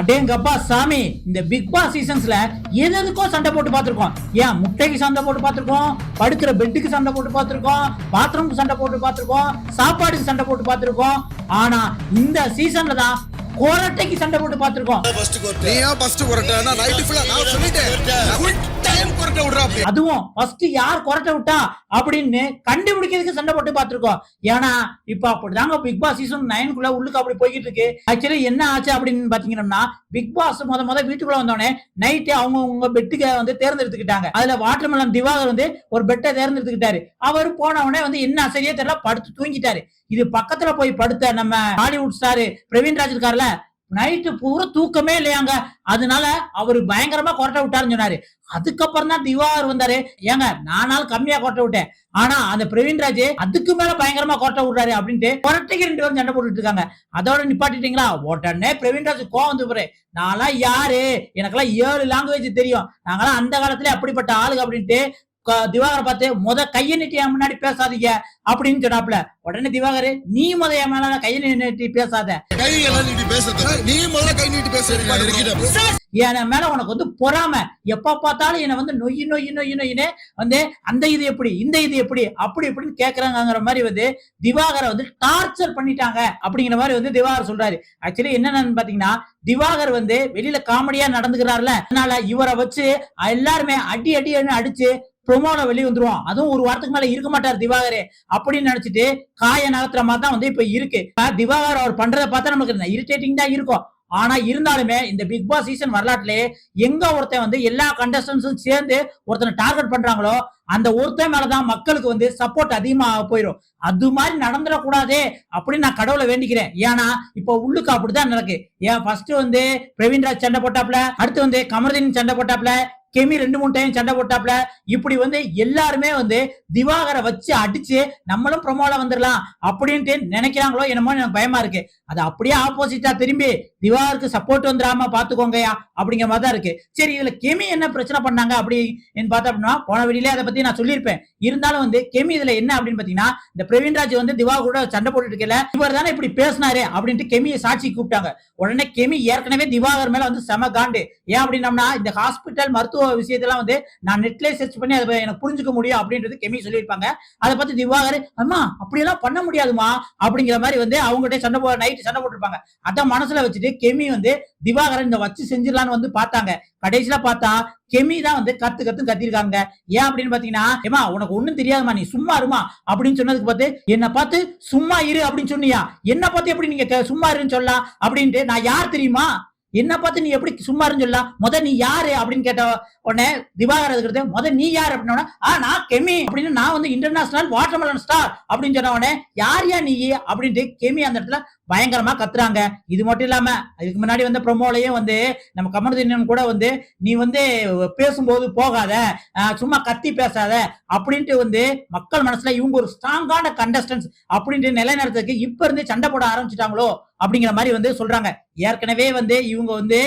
அடேங்கப்பா சாமி இந்த பிக் பாஸ் சீசன்ஸ்ல எது எதுக்கோ சண்டை போட்டு பார்த்துருக்கோம். ஏன் முட்டைக்கு சண்டை போட்டு பார்த்துருக்கோம்? படுக்கிற பெட்டுக்கு சண்டை போட்டு பார்த்துருக்கோம்? பாத்ரூம்க்கு சண்டை போட்டு பார்த்துருக்கோம்? சாப்பாடுக்கு சண்டை போட்டு பார்த்துருக்கோம். ஆனா இந்த சீசன்ல தான் கோரட்டைக்கு சண்டை போட்டு பார்த்துருக்கோம். நீயா ஃபர்ஸ்ட் குரட்டை விடுறா அதுவும் ஃபர்ஸ்ட் யார் குறைட்ட விட்டா அப்படின்னு கண்டுபிடிக்கிறதுக்கு சண்டை போட்டு பார்த்திருக்கோம். ஏன்னா இப்ப அப்படிதாங்க பிக் பாஸ் சீசன் நைனுக்குள்ள உள்ளுக்கு அப்படி போய்கிட்டு இருக்கு. ஆக்சுவலி என்ன ஆச்சு அப்படின்னு பாத்தீங்கன்னா பிக் பாஸ் முத முத வீட்டுக்குள்ள வந்தோடனே நைட்டு அவங்க உங்க பெட்டுக்கு வந்து தேர்ந்தெடுத்துக்கிட்டாங்க. அதுல வாட்டர்மெலன் திவாகர் வந்து ஒரு பெட்டை தேர்ந்தெடுத்துக்கிட்டாரு. அவர் போன உடனே வந்து என்ன சரியா தெரியல படுத்து தூங்கிட்டாரு. இது பக்கத்துல போய் படுத்த நம்ம ஹாலிவுட் ஸ்டாரு பிரவீன் ராஜ் இருக்காருல நைட்டு பூரா தூக்கமே இல்லையாங்க. அதனால அவர் பயங்கரமா கொரட்டை விட்டாருன்னு சொன்னாரு. அதுக்கப்புறம் தான் திவாகர் வந்தாரு. ஏங்க நானாலும் கம்மியா கொரட்டை விட்டேன். ஆனா அந்த பிரவீன்ராஜ் அதுக்கு மேல பயங்கரமா கொரட்டை விடுறாரு அப்படின்ட்டு கொரட்டைக்கு ரெண்டு பேரும் சண்டை போட்டுட்டு இருக்காங்க. அதோட நிப்பாட்டிட்டீங்களா? உடனே பிரவீன்ராஜ் கோவம் வந்து பாரு. நான்லாம் யாரு? எனக்கெல்லாம் ஏழு லாங்குவேஜ் தெரியும். நாங்களாம் அந்த காலத்துல அப்படிப்பட்ட ஆளுங்க அப்படின்ட்டு திவாகரை பார்த்து முத கையை நீட்டி என் முன்னாடி பேசாதீங்க. அப்படின்னு சொன்னாப்ல உடனே திவாகர் நீ முத என் மேல கையை நீட்டி பேசாத. நீ முதல்ல கை நீட்டி பேசுறீங்க இருக்கிற என் மேல உனக்கு வந்து பொறாம. எப்ப பார்த்தாலும் என்னை வந்து நொய்யு நொய்யு நொய்யு நொய்யுன்னு வந்து அந்த இது எப்படி இந்த இது எப்படி அப்படி இப்படின்னு கேக்குறாங்கங்கிற மாதிரி வந்து திவாகரை வந்து டார்ச்சர் பண்ணிட்டாங்க. அப்படிங்கிற மாதிரி வந்து திவாகர் சொல்றாரு. ஆக்சுவலி என்னன்னு பாத்தீங்கன்னா திவாகர் வந்து வெளியில காமெடியா நடந்துக்கிறாருல அதனால இவரை வச்சு எல்லாருமே அடி அடி அடிச்சு ப்ரொமோல வெளியே வந்துருவோம் அதுவும் ஒரு வாரத்துக்கு மேல இருக்க மாட்டார் திவாகர் அப்படின்னு நினைச்சிட்டு காய நகர்த்துற மாதிரி தான் வந்து இப்ப இருக்கு. திவாகர் அவர் பண்றதை பார்த்தா நமக்கு இரிட்டேட்டிங் தான் இருக்கும். ஆனா இருந்தாலுமே இந்த பிக் பாஸ் சீசன் வரலாற்றிலே எங்க ஒருத்தன் வந்து எல்லா கண்டஸ்டன்ஸும் சேர்ந்து ஒருத்தனை டார்கெட் பண்றாங்களோ அந்த ஒருத்தன் மேலதான் மக்களுக்கு வந்து சப்போர்ட் அதிகமாக போயிடும் அது மாதிரி நடந்துடக்கூடாதே அப்படின்னு நான் கடவுளை வேண்டிக்கிறேன். ஏன்னா இப்ப உள்ளுக்கு அப்படிதான் நடக்கு. ஏன் ஃபர்ஸ்ட் வந்து பிரவீன்ராஜ் சண்டை போட்டாப்ல அடுத்து வந்து கமர்தீன் சண்டை போட்டாப்ல கெமி ரெண்டு மூணு டைம் சண்டை போட்டாப்ல. இப்படி வந்து எல்லாருமே வந்து திவாகரை வச்சு அடிச்சு நம்மளும் ப்ரொமோல வந்துடலாம் அப்படின்ட்டு நினைக்கிறாங்களோ என்னமோ எனக்கு பயமா இருக்கு. அது அப்படியே ஆப்போசிட்டா திரும்பி திவாகருக்கு சப்போர்ட் வந்துடாம பாத்துக்கோங்கயா அப்படிங்கிற மாதிரி தான் இருக்கு. சரி இதுல கெமி என்ன பிரச்சனை பண்ணாங்க அப்படின்னு பார்த்தா அப்படின்னா போன வெளியிலே அதை பத்தி நான் சொல்லியிருப்பேன். இருந்தாலும் வந்து கெமி இதுல என்ன அப்படின்னு பாத்தீங்கன்னா இந்த பிரவீன்ராஜ் வந்து திவா கூட சண்டை போட்டுட்டு இருக்கல இவர் தானே இப்படி பேசினாரு அப்படின்ட்டு கெமியை சாட்சி கூப்பிட்டாங்க. உடனே கெமி ஏற்கனவே திவாகர் மேல வந்து செம காண்டு. ஏன் அப்படின்னம்னா இந்த ஹாஸ்பிட்டல் மருத்துவ விஷயத்தெல்லாம் வந்து நான் நெட்லேயே சர்ச் பண்ணி அதை எனக்கு புரிஞ்சுக்க முடியும் அப்படின்றது கெமி சொல்லியிருப்பாங்க. அதை பத்தி திவாகர் அம்மா அப்படியெல்லாம் பண்ண முடியாதுமா அப்படிங்கிற மாதிரி வந்து அவங்ககிட்ட சண்டை போ நைட்டு சண்டை போட்டிருப்பாங்க. அதான் மனசுல வச்சுட்டு கெமி வந்து திவாகரன் இந்த வச்சு செஞ்சிடலான்னு வந்து பார்த்தாங்க. கடைசியில பார்த்தா கெமி தான் வந்து கத்து கத்து கத்திருக்காங்க. ஏன் அப்படின்னு பாத்தீங்கன்னா ஏமா உனக்கு ஒண்ணும் தெரியாதுமா நீ சும்மா இருமா அப்படின்னு சொன்னதுக்கு பார்த்து என்ன பார்த்து சும்மா இரு அப்படின்னு சொன்னியா? என்ன பார்த்து எப்படி நீங்க சும்மா இருன்னு சொல்லலாம்? அப்படின்ட்டு நான் யார் தெரியுமா? என்ன பார்த்து நீ எப்படி சும்மா இருன்னு சொல்லலாம் முத நீ யாரு அப்படின்னு கேட்ட உடனே திவாகர் இருக்கிறது முத நீ யார் அப்படின்னா ஆ நான் கெமி அப்படின்னு நான் வந்து இன்டர்நேஷனல் வாட்டர்மெலன் ஸ்டார் அப்படின்னு சொன்ன உடனே யார் யா நீ? அப்படின்ட்டு கெமி அந்த இடத்துல பயங்கரமா கத்துறாங்க. இது மட்டும் இல்லாம இதுக்கு முன்னாடி வந்த ப்ரொமோலையும் வந்து நம்ம கமர்தீனன் கூட வந்து நீ வந்து பேசும்போது போகாத சும்மா கத்தி பேசாத அப்படின்ட்டு வந்து மக்கள் மனசுல இவங்க ஒரு ஸ்ட்ராங்கான கண்டஸ்டன்ஸ் அப்படின்ட்டு நிலைநிறுத்துக்கு இப்ப இருந்து சண்டை போட ஆரம்பிச்சிட்டாங்களோ அப்படிங்கிற மாதிரி வந்து சொல்றாங்க. ஏற்கனவே வந்து இவங்க வந்து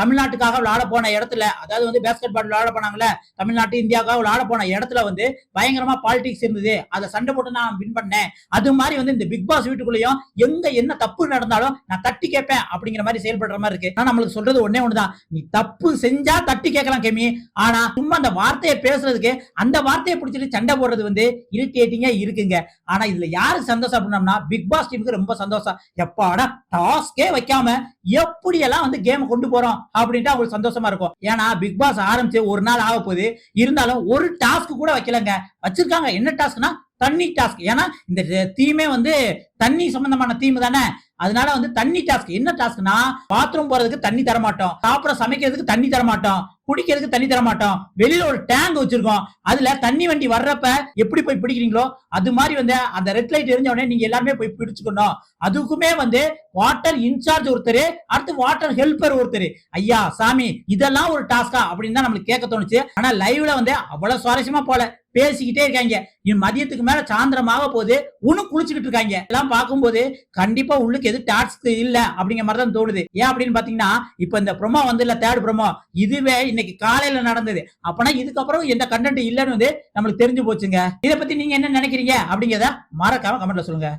தமிழ்நாட்டுக்காக விளையாட போன இடத்துல அதாவது வந்து பேஸ்கெட் பால் விளையாட போனாங்கல்ல தமிழ்நாட்டு இந்தியாவுக்காக விளையாட போன இடத்துல வந்து பயங்கரமா பாலிடிக்ஸ் இருந்தது. அதை சண்டை போட்டு நான் வின் பண்ணேன். அது மாதிரி வந்து இந்த பிக் பாஸ் வீட்டுக்குள்ளேயும் எங்க என்ன தப்பு நடந்தாலும் நான் தட்டி கேட்பேன் அப்படிங்கிற மாதிரி செயல்படுற மாதிரி இருக்கு. ஆனா நம்மளுக்கு சொல்றது ஒன்னே ஒண்ணுதான். நீ தப்பு செஞ்சா தட்டி கேட்கலாம் கெமி. ஆனா சும்மா அந்த வார்த்தையை பேசுறதுக்கு அந்த வார்த்தையை பிடிச்சிட்டு சண்டை போடுறது வந்து இரிட்டேட்டிங்கா இருக்குங்க. ஆனா இதுல யாரு சந்தோஷம் அப்படின்னம்னா பிக் பாஸ் டீமுக்கு ரொம்ப சந்தோஷம். எப்பாடா டாஸ்கே வைக்காம எப்படி எல்லாம் வந்து கேம் கொண்டு போறோம் அப்படின்ட்டு அவங்களுக்கு சந்தோஷமா இருக்கும். ஏன்னா பிக் பாஸ் ஆரம்பிச்சு ஒரு நாள் ஆக போகுது இருந்தாலும் ஒரு டாஸ்க் கூட வைக்கலங்க. வச்சிருக்காங்க. என்ன டாஸ்க்னா தண்ணி டாஸ்க் ஏன்னா இந்த தீமே வந்து தண்ணி சம்பந்தமான தீம் தானே. அதனால வந்து தண்ணி டாஸ்க் என்ன டாஸ்க்னா பாத்ரூம் போறதுக்கு தண்ணி தர மாட்டோம் சாப்பிட சமைக்கிறதுக்கு தண்ணி தர மாட்டோம் குடிக்கிறதுக்கு தண்ணி தர மாட்டோம் வெளியில ஒரு டேங்க் வச்சிருக்கோம். அதுல தண்ணி வண்டி வர்றப்ப எப்படி போய் பிடிக்கிறீங்களோ அது மாதிரி வந்து அந்த ரெட் லைட் எரிஞ்ச உடனே நீங்க எல்லாருமே போய் பிடிச்சுக்கணும். அதுக்குமே வந்து வாட்டர் இன்சார்ஜ் ஒருத்தர் அடுத்து வாட்டர் ஹெல்ப்பர் ஒருத்தர். ஐயா சாமி இதெல்லாம் ஒரு டாஸ்கா அப்படின்னு தான் நம்மளுக்கு கேட்க தோணுச்சு. ஆனா லைவ்ல வந்து அவ்வளவு சுவாரஸ்யமா போல. பேசிக்கிட்டே இருக்காங்க. இன் மதியத்துக்கு மேல சாயந்தரமாக போகுது. உன்னும் குளிச்சுக்கிட்டு இருக்காங்க. எல்லாம் பார்க்கும்போது கண்டிப்பா உள்ளுக்கு எது டாஸ்க் இல்ல அப்படிங்கிற மாதிரி தான் தோணுது. ஏன் அப்படின்னு பாத்தீங்கன்னா இப்ப இந்த ப்ரோமோ வந்து இல்ல தேர்ட் ப்ரோமோ இதுவே இன்னைக்கு காலையில நடந்தது. அப்பனா இதுக்கப்புறம் எந்த கண்டென்ட் இல்லைன்னு வந்து நம்மளுக்கு தெரிஞ்சு போச்சுங்க. இதை பத்தி நீங்க என்ன நினைக்கிறீங்க அப்படிங்கிறத மறக்காம கமெண்ட்ல சொல்லுங்க.